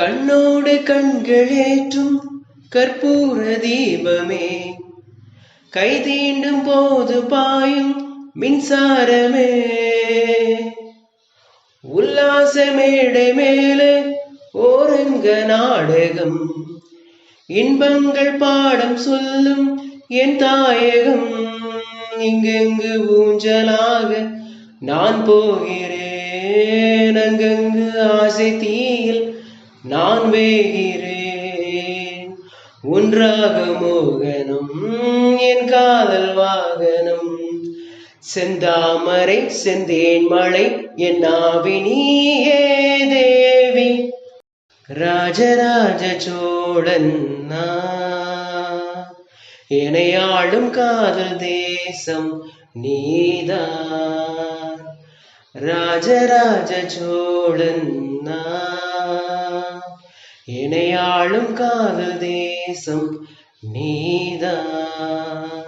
கண்ணோடு கண்களேற்றும் கற்பூர தீபமே. கை தீண்டும் போது பாயும் மின்சாரமே. உல்லாச மேடை மேலே ஓரங்க நாடகம். இன்பங்கள் பாடம் சொல்லும் என் தாயகம். இங்கெங்கு ஊஞ்சலாக நான் போகிறேன். அங்கங்கு ஆசை தீயில் நான் வேகிறேன் ஒன்றாக மோகனம் என் காதல் வாகனம் செந்தாமரை செந்தேன் மழை என் நாவினியே தேவி ராஜராஜ சோழன் நான். காதல் தேசம் நீதா ராஜராஜ சோழன் நான். இணையாளும் காதல் தேசம் நீதான்.